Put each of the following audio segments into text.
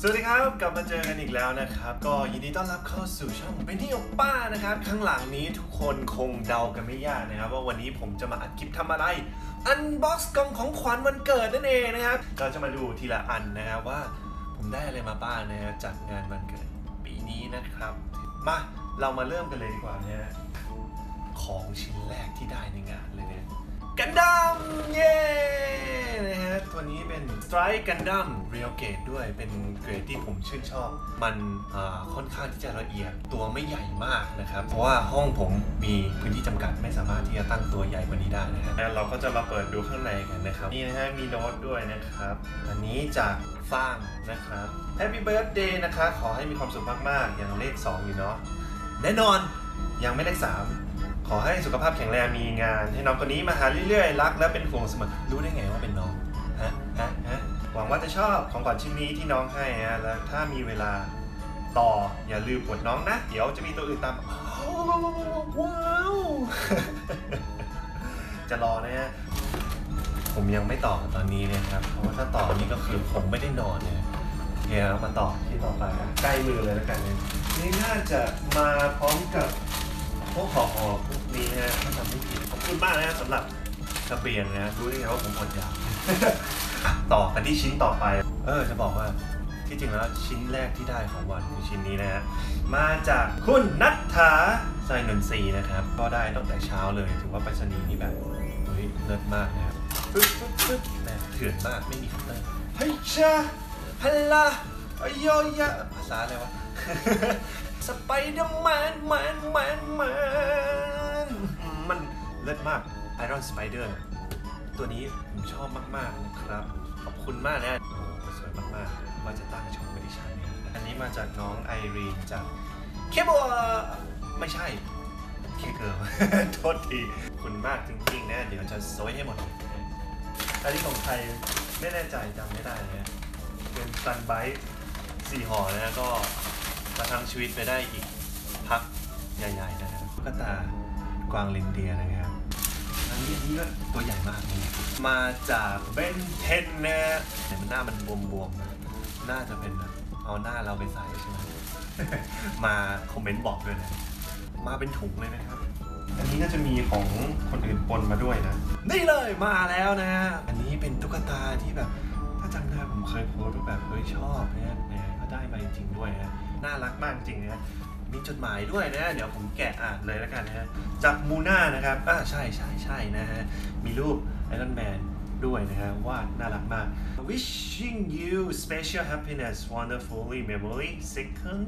สวัสดีครับ กลับมาเจอกันอีกแล้วนะครับ ก็ยินดีต้อนรับเข้าสู่ช่องเป็นที่โอป้านะครับ ข้างหลังนี้ทุกคนคงเดากันไม่ยากนะครับ ว่าวันนี้ผมจะมาอัดคลิปทำอะไร อันบ็อกซ์กล่องของขวัญวันเกิดนั่นเองนะครับเราจะมาดูทีละอันนะครับว่า ผมได้อะไรมาบ้างนะครับจากงานวันเกิดปีนี้นะครับ มาเรามาเริ่มกันเลยดีกว่านะฮะของชิ้นแรกที่ได้ในงานเลยเนี่ย กันดั้มเย้นะฮะตัวนี้เป็น Strike Gundam Real Gate ด้วยเป็นเกรดที่ผมชื่นชอบ มันอ่าค่อนข้างที่จะละเอียดตัวไม่ใหญ่มากนะครับ เพราะว่าห้องผมมีพื้นที่จำกัดไม่สามารถที่จะตั้งตัวใหญ่กว่านี้ได้นะฮะแล้วเราก็จะมาเปิดดูข้างในกันนะครับ นี่นะฮะมีโน้ตด้วยนะครับ อันนี้จากฟ้างนะครับ Happy Birthday นะคะ ขอให้มีความสุขมากๆ อย่างเลข 2 อยู่เนาะแน่นอนยังไม่เลข3 ขอให้สุขภาพแข็งแรงมีงาน ให้น้องคนนี้มาหาเรื่อยๆ รักและเป็นห่วงเสมอรู้ได้ไงว่าเป็นน้องฮะฮะฮะหวังว่าจะชอบของขวัญชิ้นนี้ที่น้องให้ฮะแล้วถ้ามีเวลาต่ออย่าลืมกดน้องนะ เดี๋ยวจะมีตัวอื่นตามว้าวจะรอนะฮะผมยังไม่ต่อตอนนี้เนะครับ เพราะว่าถ้าต่อนี่ก็คือผมไม่ได้นอนเนี่ยเดี๋ยวมาต่อที่ต่อไปนะใกล้มือเลยแล้วกันเนี่ยนี่น่าจะมาพร้อมกับพวกห่อห่อพวก นี้นะฮะถ้าทำไม่ผิดขอบคุณมากนะสำหรับกระเบียงนะรู้ได้ไงว่าผมอดอยากต่อกันที่ชิ้นต่อไป เออจะบอกว่าที่จริงแล้วชิ้นแรกที่ได้ของวันคือชิ้นนี้นะฮะมาจากคุณนัทธาไซนนทรีนะครับ ก็ได้ตั้งแต่เช้าเลยถือว่าไปรษณีย์นี่แบบเฮ้ยเลิศมากนะครับปึ๊บปึ๊บปึ๊บแหมเถื่อนมากไม่มีคัตเตอร์เฮ้ยชาฮัลลาอโยยะภาษาอะไรวะสไปเดอร์แมนแมนแมนแมน ลิศมากไอรอนสไปเดอร์ตัวนี้ผมชอบมากๆนะครับ ขอบคุณมากนะโอ้สวยมากๆว่าจะตั้งช่องไว้ที่ชั้นอันนี้มาจากน้องไอรีนจากเคบัวไม่ใช่เคเกิร์ลโทษทีขอบคุณมากจริงๆนะ เดี๋ยวจะโซยให้หมดเลยอันนี้ของใครไม่แน่ใจจำไม่ได้นะเป็นซันไบต์สี่ห่อนะก็ประทังชีวิตไปได้อีกพักใหญ่ๆนะครับตุ๊กตากวางลินเดียนะครับ นนี้อันนี้ก็ตัวใหญ่มากเลยมาจากเบนเทนนะฮะแต่มันหน้ามันบวมๆนะน่าจะเป็นแบบเอาหน้าเราไปใส่ใช่ไหม มาคอมเมนต์บอกด้วยนะ มาเป็นถุงเลยนะครับ อันนี้น่าจะมีของคนอื่นปนมาด้วยนะ นี่เลยมาแล้วนะ อันนี้เป็นตุ๊กตาที่แบบ ถ้าจำได้ผมเคยโพสต์ว่าแบบเฮ้ยชอบเนี่ยเนี่ยก็ได้มาจริงๆด้วยนะ น่ารักมากจริงนะ มีจดหมายด้วยนะ เดี๋ยวผมแกะอ่านเลยแล้วกันนะฮะจากมูน่านะครับอ่าใช่ใช่ใช่นะฮะ มีรูปไอรอนแมนด้วยนะฮะวาดน่ารักมาก wishing you special happiness wonderfully memory second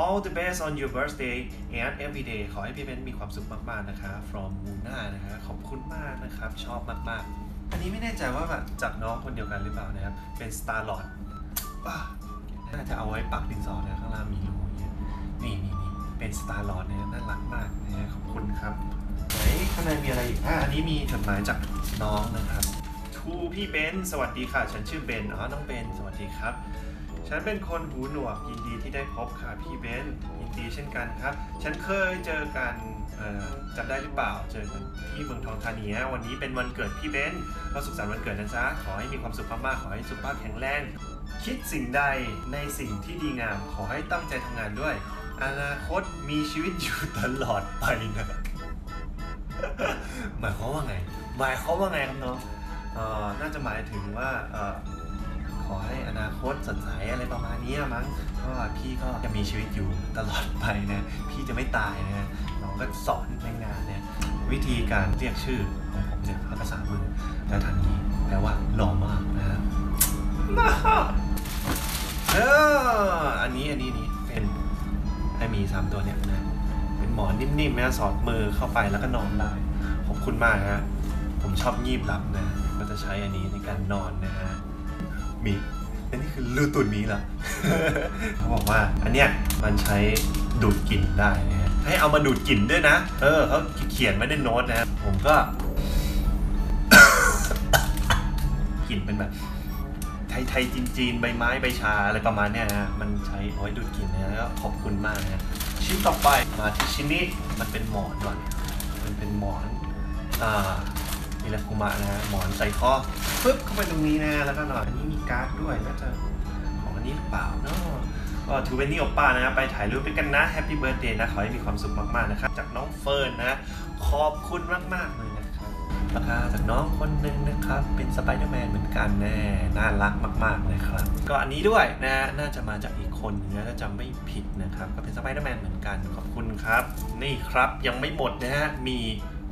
all the best on your birthday and every day ขอให้พี่เบนมีความสุขมากๆนะคะ from Muna นะฮะขอบคุณมากนะครับ ชอบมากๆ อันนี้ไม่แน่ใจว่าแบบจากน้องคนเดียวกันหรือเปล่านะครับ เป็น Star Lord น่าจะเอาไว้ปักดินสอนะข้างล่างมีรู อย่เงี้ยนี่นี่นี่เป็น Star Lord นะน่ารักมากนะฮะขอบคุณครับไหนข้างในมีอะไรอีกอะอันนี้มีจดหมายจากน้องนะครับทูพี่เบนสวัสดีค่ะ ฉันชื่อเบนอ๋อน้องเบนสวัสดีครับ ฉันเป็นคนหูหนวกยินดีที่ได้พบค่ะพี่เบนยินดีเช่นกันครับ ฉันเคยเจอกันจำได้หรือเปล่าเจอกันที่เมืองทองธานีฮะวันนี้เป็นวันเกิดพี่เบนก็สุขสันต์วันเกิดนะจ๊ะขอให้มีความสุขมากๆขอให้สุขภาพแข็งแรงคิดสิ่งใดในสิ่งที่ดีงามขอให้ตั้งใจทำงานด้วย อนาคตมีชีวิตอยู่ตลอดไปนะหมายความว่าไง หมายความว่าไงครับน้องเอ่อน่าจะหมายถึงว่าเอ่อขอให้อนาคตสดใสอะไรประมาณนี้มั้งเพราะว่าพี่ก็จะมีชีวิตอยู่ตลอดไปนะ พี่จะไม่ตายนะน้องก็สอนในงานเนี่ยวิธีการเรียกชื่อของผมเนี่ยภาษามือแล้วทันทีแปลว่าหล่อมากนะฮะน่าเอออันนี้อันนี้นนี้เป็น ไอหมีสามตัวเนี่ยนะเป็นหมอนนิ่มๆนะสอดมือเข้าไปแล้วก็นอนได้ขอบคุณมากฮะผมชอบงีบหลับนะก็จะใช้อันนี้ในการนอนนะฮะมีอันนี้คือรูตุนนี้เหรอเขาบอกว่าอันเนี้ยมันใช้ดูดกลิ่นได้นะฮะให้เอามาดูดกลิ่นด้วยนะ เออเขาเขียนไว้ในโน้ตนะฮะผมก็กลิ่นเป็นแบบ ไทยจีนจีนๆใบไม้ใบชาอะไรประมาณเนี้ยนะฮะมันใช้เอาไว้ดูดกลิ่นนะก็ขอบคุณมากนะชิ้นต่อไปมาที่ชิ้นนี้มันเป็นหมอนก่อนมันเป็นหมอนอ่ามิราคุมะนะฮะหมอนใส่ข้อปึ๊บเข้าไปตรงนี้นะแล้วก็หน่อยอันนี้มีการ์ดด้วยน่าจะของอันนี้หรือเปล่าเนาะก็ถือเป็นนี่โอป้านะไปถ่ายรูปด้วยกันนะแฮปปี้เบิร์ดเดย์นะขอให้มีความสุขมากๆนะครับจากน้องเฟิร์นนะขอบคุณมากๆเลย นะครับราคาจากน้องคนหนึ่งนะครับ เป็นสไปเดอร์แมนเหมือนกันแน่น่ารักมาก ๆ นะครับ ก็อันนี้ด้วยนะน่าจะมาจากอีกคนนะถ้าจำไม่ผิดนะครับ ก็เป็นสไปเดอร์แมนเหมือนกันขอบคุณครับ นี่ครับยังไม่หมดนะฮะมี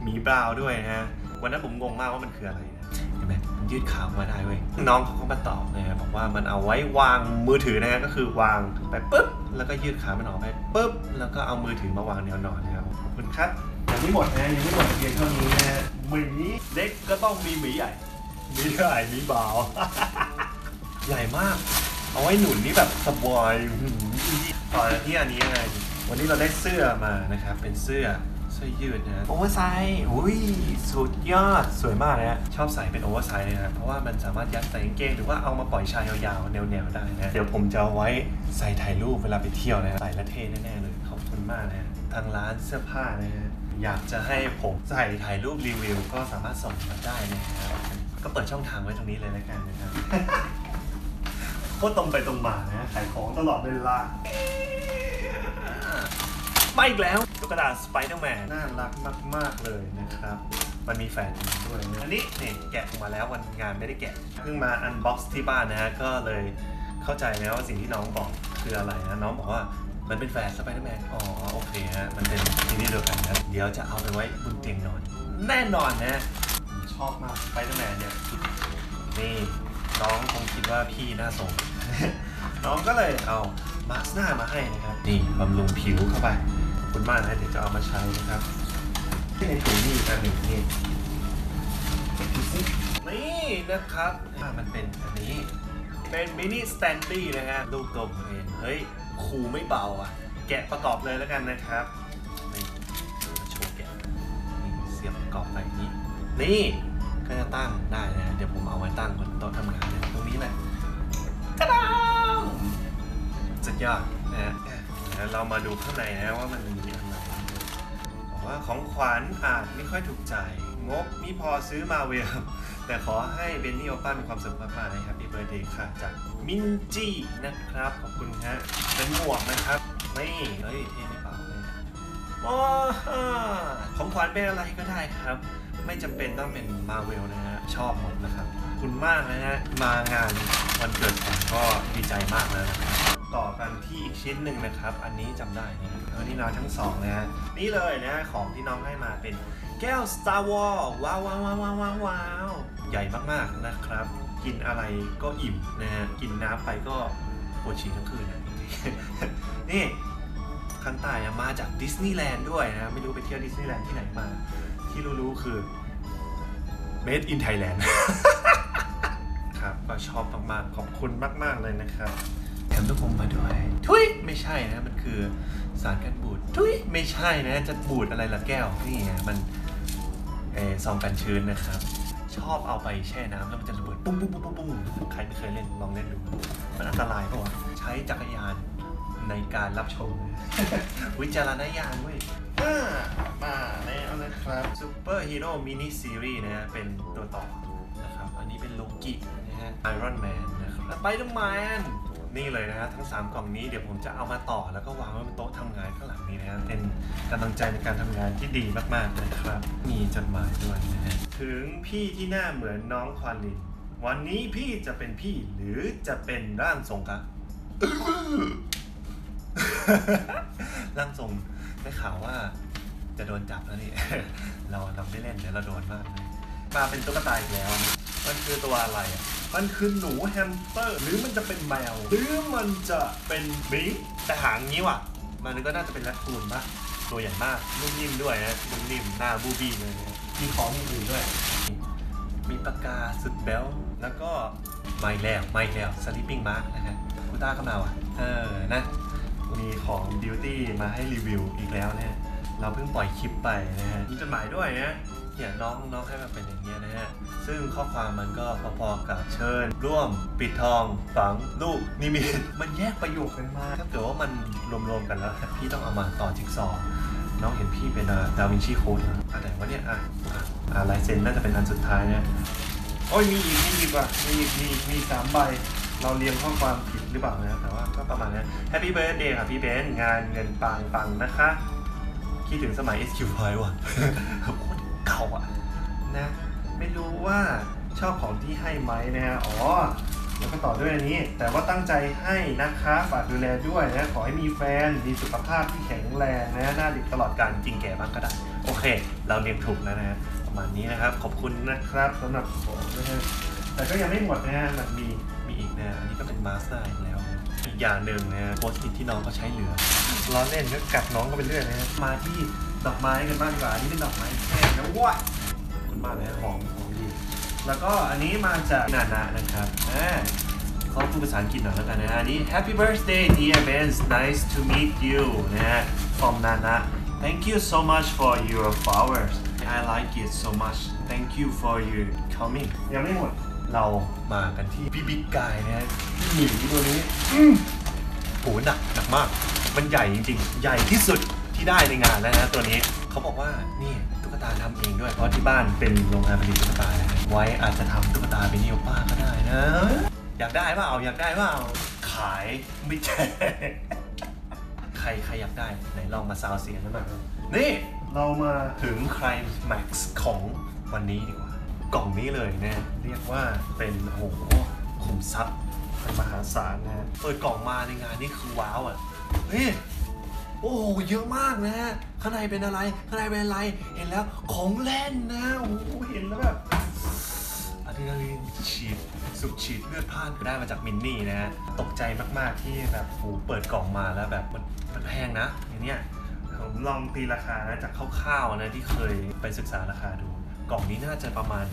หมีบราวด้วยนะฮะวันนั้นผมงงมากว่ามันคืออะไรนะเห็นไหมยืดขาออกมาได้เว้ยน้องเขาก็มาตอบนะฮะบอกว่ามันเอาไว้วางมือถือนะฮะก็คือวางไปปุ๊บแล้วก็ยืดขามันออกไปปุ๊บแล้วก็เอามือถือมาวางแนวนอนนะครับขอบคุณครับ ยังไม่หมดนะยังไม่หมดเพียงเท่านี้นะฮะหมีเล็กก็ต้องมีหมีใหญ่หมีใหญ่หมีเบาใหญ่มาก เอาไว้หนุนนี่แบบสบายอื้อหือต่อที่อันนี้ไงวันนี้เราได้เสื้อมานะครับเป็นเสื้อเสื้อยืดนะโอเวอร์ไซส์อุ้ยสุดยอดสวยมากนะฮะชอบใส่เป็นโอเวอร์ไซส์นะครับเพราะว่ามันสามารถยัดใส่กางเกงหรือว่าเอามาปล่อยชายยาวๆแนวๆได้นะเดี๋ยวผมจะเอาไว้ใส่ถ่ายรูปเวลาไปเที่ยวนะใส่และเท่แน่ๆเลยขอบคุณมากนะฮะทางร้านเสื้อผ้านะฮะ อยากจะให้ผมใส่ถ่ายรูปรีวิว ก็สามารถส่งมาได้นะครับก็เปิดช่องทางไว้ตรงนี้เลยแล้วกันนะครับโคตรตรงไปตรงมานะขายของตลอดเวลามาอีกแล้วตุ๊กตาสไปเดอร์แมนน่ารักมาก ๆ เลยนะครับ มันมีแฟนด้วยนะอันนี้เนี่ยแกะออกมาแล้ววันงานไม่ได้แกะ เพิ่งมาอันบ็อกซ์ที่บ้านนะฮะ ก็เลยเข้าใจนะว่าสิ่งที่น้องบอกคืออะไรนะ น้องบอกว่า มันเป็นแฟนสไปเดอร์แมน อ๋อ โอเคฮะ มันเป็นทีนี้เดียวกันนะเดี๋ยวจะเอาไปไว้บนเตียงนอน แน่นอนนะ ชอบมากสไปเดอร์แมนเนี่ย นี่ น้องคงคิดว่าพี่น่าสงน้องก็เลยเอามาสก์หน้ามาให้นะครับ นี่บำรุงผิวเข้าไปขอบคุณมากนะเดี๋ยวจะเอามาใช้นะครับที่ในถุงนี่อันหนึ่งนี่นี่นะครับอ่มันเป็นอันนี้ เป็นมินิสแตนดี้นะฮะลูกตัวผมเองเฮ้ย คูไม่เบาอะ แกะประกอบเลยแล้วกันนะครับนี่มาโชว์แกะนี่เสียบประกอบไปนี้ นี่ก็จะตั้งได้นะเดี๋ยวผมเอาไว้ตั้งบนโต๊ะทำงานนะตรงนี้แหละกระดามสุดยอดนะฮะแล้วเรามาดูข้างในนะว่ามันมีอะไรบอกว่าของขวัญอาจไม่ค่อยถูกใจ งบมีพอซื้อมาเวล แต่ขอให้เบนนี่โอป้ามีความสุขมากๆนะครับพี่เบ r ร์เดย์ค่ะ จากมินจีนะครับ ขอบคุณฮะเป็นหมวกนะครับนี่เฮ้ยเท่ไม่เปล่าเลยว้าของขวัญเป็นอะไรก็ได้ครับ ไม่จำเป็นต้องเป็นมาเวลนะฮะ ชอบหมดนะครับขอบคุณมากนะฮะ มางานวันเกิดผมก็ดีใจมากแล้วนะครับต่อกันที่อีกชิ้นหนึ่งนะครับ อันนี้จำได้นะครับอันนี้น้องทั้งสองนะฮะนี่เลยนะของที่น้องให้มาเป็น แก้ว Star Wars ว้าวว้าวว้าวว้าวว้าวว้าวใหญ่มากๆนะครับ กินอะไรก็อิ่มนะฮะกินน้ำไปก็ปวดฉี่ทั้งคืนนะนี่คันตายอะมาจากดิสนีย์แลนด์ด้วยนะไม่รู้ไปเที่ยวดิสนีย์แลนด์ที่ไหนมา ที่รู้ๆคือ Made in Thailand ครับก็ชอบมากๆ ขอบคุณมาก ๆ เลยนะครับแถมลูกอมมาด้วย ทุยไม่ใช่นะ มันคือสารกันบูด ทุยไม่ใช่นะ จะบูดอะไรละแก้ว นี่ไงมันเออ ซองกันชื้นนะครับ ชอบเอาไปแช่น้ำแล้วมันจะระเบิดปุ้งปุ้งปุ้งปุ้งปุ้งใครไม่เคยเล่นลองเล่นดู มันอันตรายปะวะใช้จักรยานในการรับชม วิจารณญาณเว้ยมาแล้วนะครับซูเปอร์ฮีโร่มินิซีรีส์นะฮะเป็นตัวต่อนะครับ อันนี้เป็นโลกินะฮะไอรอนแมนนะครับไปเดอร์แมน นี่เลยนะฮะทั้ง 3 กล่องนี้เดี๋ยวผมจะเอามาต่อแล้วก็วางไว้บนโต๊ะทำงานข้างหลังนี้นะฮะเป็นกำลังใจในการทำงานที่ดีมากๆนะครับ มีจดหมายด้วยนะฮะถึงพี่ที่หน้าเหมือนน้องควานลินวันนี้พี่จะเป็นพี่หรือจะเป็นร่างทรงครับ ร่างทรงได้ข่าวว่าจะโดนจับแล้วนี่ เราเราไม่เล่นเดี๋ยวเราโดนมากเลยมาเป็นตุ๊กตาอีกแล้ว มันคือตัวอะไรอะ มันคือหนูแฮมสเตอร์ หรือมันจะเป็นแมว หรือมันจะเป็นหมีแต่หางงี้ว่ะ มันก็น่าจะเป็นแรคคูนปะตัวใหญ่มากนุ่มนิ่มด้วยนะนุ่มนิ่มหน้าบูบี้เลยนะมีของอื่นด้วย มีปากกาสุดแบลแล้วก็ไม่แล้วไม่แล้วสลิปปิ้งมาร์กนะฮะกูต้าเข้ามาว่ะ เออนะมีของบิวตี้มาให้รีวิวอีกแล้วเนี่ยเราเพิ่งปล่อยคลิปไปนะฮะมีจดหมายด้วยนะ เนี่ยน้องน้องให้มาเป็นอย่างเงี้ยนะฮะ ซึ่งข้อความมันก็พอๆกับเชิญ ร่วม ปิดทอง ฝังลูกนิมิตมันแยกประโยคกันมาถ้าเกิดว่ามันรวมๆกันแล้ว พี่ต้องเอามาต่อจิ๊กซอว์น้องเห็นพี่เป็นดาวินชีโค้ดอะแต่ว่าเนี่ยอะอะลายเซ็นน่าจะเป็นอันสุดท้ายนะโอ้ยมีอีกมีอีกว่ะมีอีกมีมีสามใบ เราเรียงข้อความผิดหรือเปล่านะแต่ว่าก็ประมาณนั้น Happy Birthday ค่ะพี่เบนซ์งานเงินปังปังนะคะ คิดถึงสมัย SQ Point ว่ะโคตร เก่าอะนะ ไม่รู้ว่าชอบของที่ให้ไหมนะฮะ อ๋อ แล้วก็ต่อด้วยอันนี้ แต่ว่าตั้งใจให้นะคะฝากดูแลด้วยนะ ขอให้มีแฟน มีสุขภาพที่แข็งแรงนะ หน้าเด็กตลอดการจริงแก่บ้างก็ได้ โอเค เราเรียงถูกแล้วนะ ประมาณนี้นะครับ ขอบคุณนะครับสำหรับของนะฮะ แต่ก็ยังไม่หมดนะฮะ มันมี มีอีกนะ อันนี้ก็เป็นมาสเตอร์อีกแล้ว อีกอย่างหนึ่งนะโพสต์ที่น้องเขาใช้เหลือล้อเล่นก็กัดน้องก็ไปเรื่อยนะมาที่ ดอกไม้กันบ้างดีกว่าอันนี้เป็นดอกไม้แห้งนะว้ายขอบคุณมากนะหอมหอมดี แล้วก็อันนี้มาจากนานะนะครับอ่าเขาพูดภาษาอังกฤษหน่อยแล้วกันนะฮะอันนี้ Happy birthday dear Ben nice to meet you นะฮะ from Nana Thank you so much for your flowers I like it so much Thank you for your coming ยังไม่หมดเรามากันที่พี่บิ๊กกายนะฮะพี่หมีตัวนี้อืมโหหนักหนักมาก มันใหญ่จริงๆ ใหญ่ที่สุด ที่ได้ในงานแล้วนะตัวนี้เขาบอกว่านี่ตุ๊กตาทำเองด้วยเพราะที่บ้านเป็นโรงงานผลิตตุ๊กตานะไว้อาจจะทำตุ๊กตาเป็นนิโอป้าก็ได้นะ อยากได้เปล่าอยากได้เปล่าขายไม่แจกใครใครอยากได้ ไหนลองมาซาวเสียงกันหน่อยนี่เรามาถึงใครแม็กซ์ของวันนี้ดีกว่า กล่องนี้เลยนะ เรียกว่าเป็นโหขุมทรัพย์มหาศาลนะฮะเปิดกล่องมาในงานนี่คือว้าวอะเฮ้ย โอ้โหเยอะมากนะฮะข้างในเป็นอะไรข้างในเป็นอะไรเห็นแล้วของเล่นนะโอ้โหเห็นแล้วแบบอะดรีนาลีนฉีดสุบฉีดเลือดพล่านได้มาจากมินนี่นะฮะตกใจมากๆที่แบบโหเปิดกล่องมาแล้วแบบมันมันแพงนะอย่างเนี้ยผมลองตีราคานะจากคร่าวๆนะที่เคยไปศึกษาราคาดู กล่องนี้น่าจะประมาณ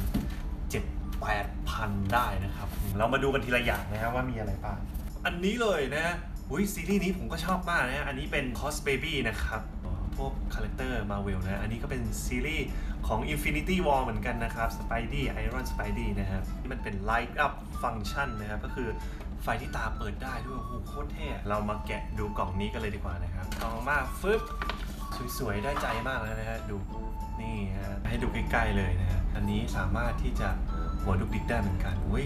7 8พันได้นะครับ เรามาดูกันทีละอย่างนะฮะว่ามีอะไรบ้างอันนี้เลยนะ อุ้ยซีรีส์นี้ผมก็ชอบมากนะ อันนี้เป็น Cos Baby นะครับ พวกคาแรคเตอร์มาเวลนะ อันนี้ก็เป็นซีรีส์ของ Infinity War เหมือนกันนะครับ Spidey Iron Spidey นะครับที่มันเป็น Light Up Function นะครับ ก็คือไฟที่ตาเปิดได้ด้วย โอ้โหโคตรเท่ เรามาแกะดูกล่องนี้กันเลยดีกว่านะครับกล่องมาฟึบสวยๆ ได้ใจมากแล้วนะฮะ ดูนี่ฮะ ให้ดูใกล้ๆเลยนะฮะ อันนี้สามารถที่จะหัวดุกดิกได้เหมือนกันอุ้ย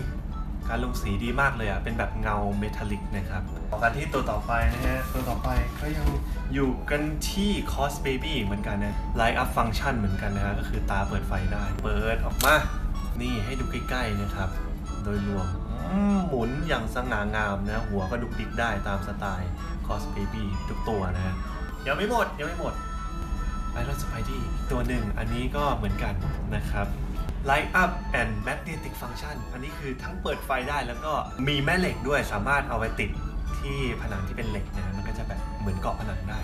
การลงสีดีมากเลยอะ เป็นแบบเงาเมทัลลิกนะครับต่อกันที่ตัวต่อไปนะฮะ ตัวต่อไปก็ยังอยู่กันที่ Cos Baby เหมือนกันนะ Light Up Function เหมือนกันนะฮะ ก็คือตาเปิดไฟได้ เปิดออกมา นี่ให้ดูใกล้ๆนะครับ โดยรวมหมุนอย่างสง่างามนะ หัวก็ดุกดิกได้ตามสไตล์ Cos Baby ทุกตัวนะฮะยังไม่หมดยังไม่หมดไอรอนสไปดี้ตัวหนึ่งอันนี้ก็เหมือนกันนะครับ Light up and magnetic function อันนี้คือทั้งเปิดไฟได้แล้วก็มีแม่เหล็กด้วยสามารถเอาไว้ติดที่ผนังที่เป็นเหล็กนะมันก็จะแบบเหมือนเกาะผนังได้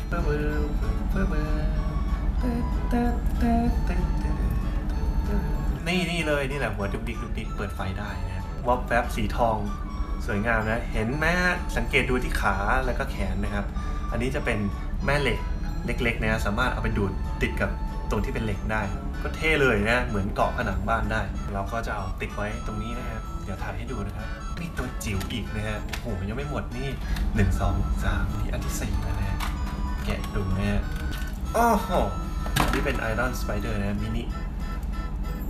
นี่นี่เลยนี่แหละหัวดุกดิกดุกดิกเปิดไฟได้นะวอลแฟบสีทองสวยงามนะเห็นไหมฮะสังเกตดูที่ขาแล้วก็แขนนะครับ อันนี้จะเป็นแม่เหล็กเล็กๆนะสามารถเอาไปดูดติดกับ ตรงที่เป็นเหล็กได้ ก็เท่เลยนะ เหมือนเกาะผนังบ้านได้ เราก็จะเอาติดไว้ตรงนี้นะครับเดี๋ยวถ่ายให้ดูนะครับนี่ตัวจิ๋วอีกนะฮะโอ้โหยังไม่หมดนี่หนึ่งสองสามนี่อันที่สี่แล้วนะฮะแกะดูนะฮะโอ้โหนี่เป็นไอรอนสไปเดอร์นะมินิ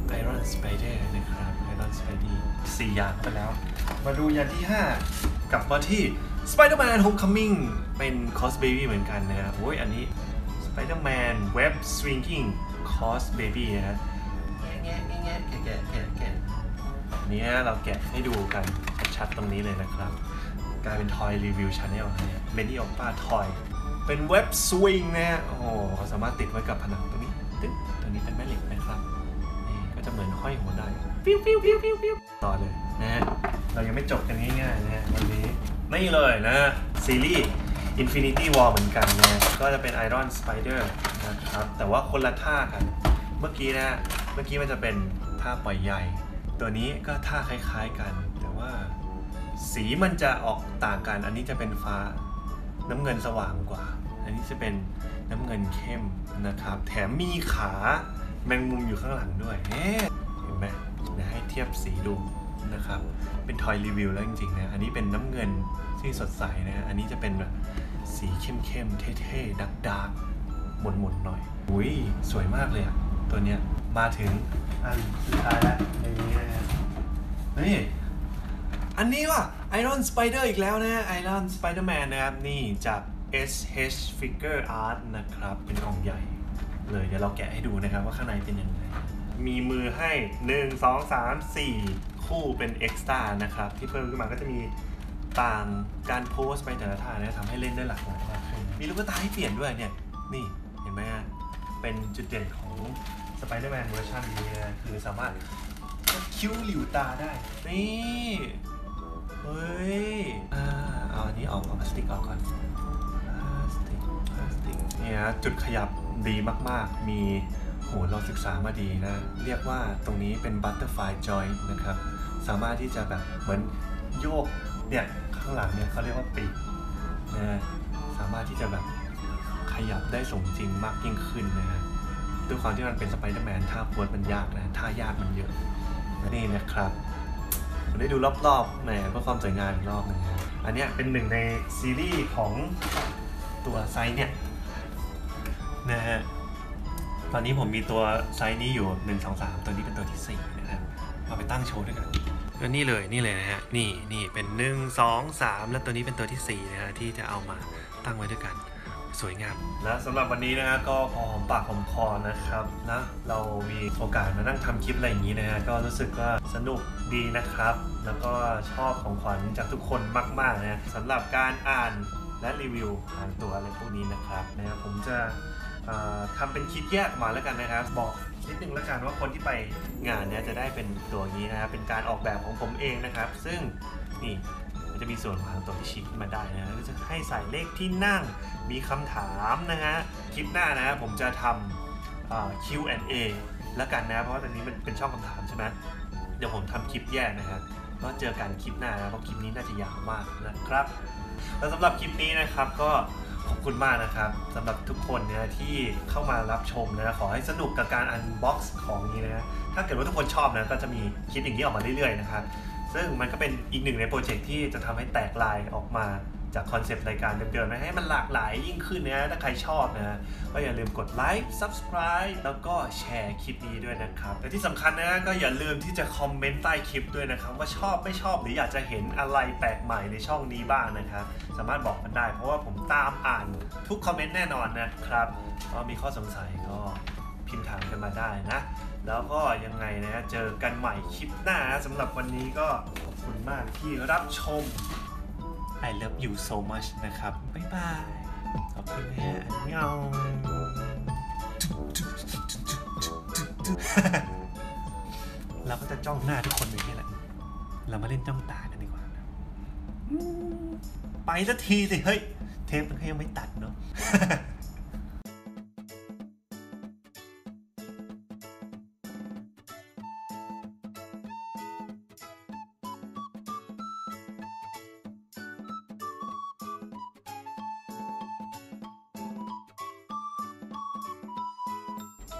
ไอรอนสไปเดอร์นะครับไอรอนสไปดี้สี่อย่างไปแล้ว มาดูอย่างที่ 5 กลับมาที่ Spider-Man Homecoming เป็น Cos Baby เหมือนกันนะฮะโอ้ยอันนี้ Spider-Man Web Swinging Cos Baby นะฮะแงะแงะแงะแงะแกะแกะแกะแกะอันนี้เราแกะให้ดูกันชัดตรงนี้เลยนะครับ กลายเป็น Toy Review Channel นะเนี่ย Many of a Toy เป็นเว็บสวิงนะฮะโอ้โหสามารถติดไว้กับผนังตรงนี้ตึ๊ดตัวนี้เป็นแม่เหล็กนะครับนี่ก็จะเหมือนห้อยหัวได้ปิ้วปิ้วปิ้วปิ้วปิ้วต่อเลยนะฮะเรายังไม่จบกันง่ายๆนะฮะวันนี้นี่เลยนะฮะซีรีส์ Infinity War เหมือนกันนะก็จะเป็น Iron Spider นะครับ แต่ว่าคนละท่ากัน เมื่อกี้นะ เมื่อกี้มันจะเป็นท่าปล่อยใหญ่ ตัวนี้ก็ท่าคล้ายๆกัน แต่ว่าสีมันจะออกต่างกัน อันนี้จะเป็นฟ้าน้ำเงินสว่างกว่า อันนี้จะเป็นน้ำเงินเข้มนะครับ แถมมีขาแมงมุมอยู่ข้างหลังด้วยเห็นไหมเดี๋ยวให้เทียบสีดูนะครับ เป็นทอยรีวิวแล้วจริงๆนะ อันนี้เป็นน้ำเงินที่สดใสนะ อันนี้จะเป็นแบบ สีเข้มๆ เท่ๆ ดักๆ หมุนๆ หน่อย อุ้ย สวยมากเลยอะตัวเนี้ย มาถึงอันสุดท้ายแล้วนี่ อันนี้ว่ะ Iron Spider อีกแล้วนะ Iron Spider-Man นะครับ นี่จาก SH Figure Art นะครับ เป็นกล่องใหญ่ เลยเดี๋ยวเราแกะให้ดูนะครับว่าข้างในเป็นยังไง มีมือให้ 1 2 3 4 คู่เป็น Extra นะครับ ที่เพิ่มขึ้นมาก็จะมี ต่างการโพสไปแต่ละท่านะทำให้เล่นได้หลากหลายมากขึ้นมีลูกตาให้เปลี่ยนด้วยเนี่ย นี่เห็นไหมฮะ เป็นจุดเด่นของ Spider-Man เวอร์ชันนี้นะคือสามารถคิ้วหลิวตาได้ นี่ เฮ้ย อ่า เอาอันนี้ออกเอาพลาสติกออกก่อนพลาสติกพลาสติกเนี่ยจุดขยับดีมาก ๆ มีโหเราศึกษามาดีนะ เรียกว่าตรงนี้เป็น butterfly joint นะครับ สามารถที่จะแบบเหมือนโยกเนี่ย ข้างหลังเนี่ยเขาเรียกว่าปีกนะสามารถที่จะแบบขยับได้สมจริงมากยิ่งขึ้นนะฮะด้วยความที่มันเป็นสไปเดอร์แมนท่าโพสมันยากนะท่ายากมันเยอะนี่นะครับผมได้ดูรอบๆแหมเพื่อความสวยงามอีกรอบหนึงนะอันนี้เป็นหนึ่งในซีรีส์ของตัวไซส์เนี่ยนะฮะตอนนี้ผมมีตัวไซส์นี้อยู่ 1 2 3 ตัวนี้เป็นตัวที่4นะครับเอาไปตั้งโชว์ด้วยกัน ก็นี่เลยนี่เลยนะฮะนี่นี่เป็น 1 2 3 แล้วตัวนี้เป็นตัวที่ 4 นะฮะที่จะเอามาตั้งไว้ด้วยกันสวยงาม และสำหรับวันนี้นะฮะก็พอหอมปากหอมคอนะครับนะเรามีโอกาสมานั่งทำคลิปอะไรอย่างนี้นะฮะก็รู้สึกว่าสนุกดีนะครับ แล้วก็ชอบของขวัญจากทุกคนมากๆนะสำหรับการอ่านและรีวิวอ่านตัวอะไรพวกนี้นะครับนะผมจะทำเป็นคลิปแยกออกมาแล้วกันนะครับ บอก นิดนึงแล้วกันว่าคนที่ไปงานเนี้ยจะได้เป็นตัวนี้นะครับเป็นการออกแบบของผมเองนะครับ ซึ่งนี่มันจะมีส่วนของตัวที่ชิปขึ้นมาได้นะก็จะให้ใส่เลขที่นั่ง มีคำถามนะฮะคลิปหน้านะผมจะทำ Q&A แล้วกันนะเพราะว่าตอนนี้มันเป็นช่องคำถามใช่ไหมเดี๋ยวผมทำคลิปแยกนะฮะก็เจอกันคลิปหน้านะเพราะคลิปนี้น่าจะยาวมากนะครับ แล้วสำหรับคลิปนี้นะครับก็ ขอบคุณมากนะครับสำหรับทุกคนนะที่เข้ามารับชมนะขอให้สนุกกับการอันบ็อกซ์ของนี้นะถ้าเกิดว่าทุกคนชอบนะก็จะมีคลิปอย่างนี้ออกมาเรื่อยๆนะครับซึ่งมันก็เป็นอีกหนึ่งในโปรเจกต์ที่จะทำให้แตกลายออกมา จากคอนเซปต์รายการเดิมๆนะให้มันหลากหลายยิ่งขึ้นนะถ้าใครชอบนะก็อย่าลืมกดไลค์ Subscribe แล้วก็แชร์คลิปนี้ด้วยนะครับและที่สำคัญนะก็อย่าลืมที่จะคอมเมนต์ใต้คลิปด้วยนะครับว่าชอบไม่ชอบหรืออยากจะเห็นอะไรแปลกใหม่ในช่องนี้บ้างนะครับสามารถบอกกันได้ เพราะว่าผมตามอ่านทุกคอมเมนต์แน่นอนนะครับก็มีข้อสงสัยก็พิมพ์ถามกันมาได้นะ แล้วก็ยังไงนะเจอกันใหม่คลิปหน้านะสำหรับวันนี้ก็ขอบคุณมากที่รับชม I love you so much นะครับ บ๊ายบาย ขอบคุณแม่เงาเราก็จะจ้องหน้าทุกคนอย่างนี้แหละ เรามาเล่นจ้องตากันดีกว่านะไปสักทีสิ เฮ้ย เทปมันก็ยังไม่ตัดเนาะ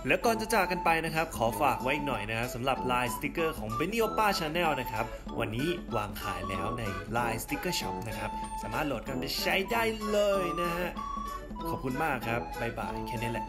แล้วก่อนจะจากกันไปนะครับ ขอฝากไว้อีกหน่อยนะครับสำหรับลายสติกเกอร์ของ b e n n y o p a Channel นะครับ วันนี้วางขายแล้วใน Line Sticker Shop นะครับ สามารถโหลดกันไปใช้ได้เลยนะฮะ ขอบคุณมากครับ บ๊ายบาย แค่นี้แหละ